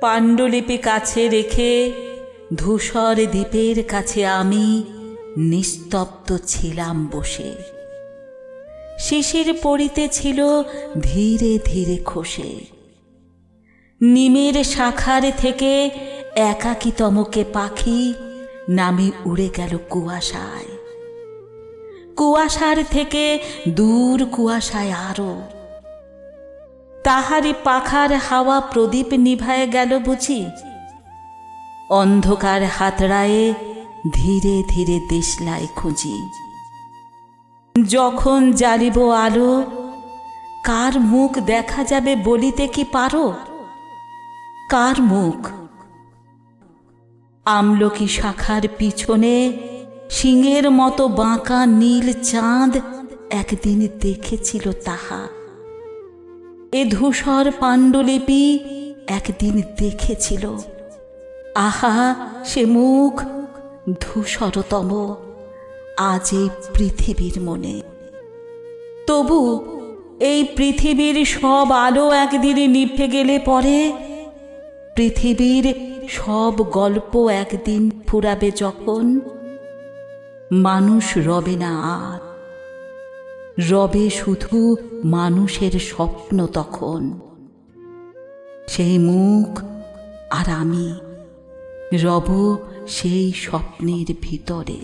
পাণ্ডুলিপি কাছে রেখে ধূসর দ্বীপের কাছে আমি নিস্তব্ধ ছিলাম বসে। শিশির পড়িতে ছিল ধীরে ধীরে খসে। নিমের শাখার থেকে একাকিতমকে পাখি নামে উড়ে গেল কুয়াশায়। কুয়াশার থেকে দূর কুয়াশায় আরও তাহারি পাখার হাওয়া প্রদীপ নিভায় গেল বুঝি। অন্ধকার হাতড়ায়ে ধীরে ধীরে দেশলাই খুঁজি। যখন জ্বালিব আলো, কার মুখ দেখা যাবে বলিতে কি পারো? কার মুখ? আমলকি শাখার পিছনে সিংহের মতো বাঁকা নীল চাঁদ একদিন দেখেছিল তাহা। এ ধূসর পাণ্ডুলিপি একদিন দেখেছিল। আহা, সে মুখ ধূসরতম, আজ এই পৃথিবীর মনে। তবু এই পৃথিবীর সব আলো একদিন নিভে গেলে পরে পৃথিবীর সব গল্প একদিন ফুরাবে যখন মানুষ রবে না আর। রবে শুধু মানুষের স্বপ্ন তখন। সেই মুখ আর আমি রব সেই স্বপ্নের ভিতরে।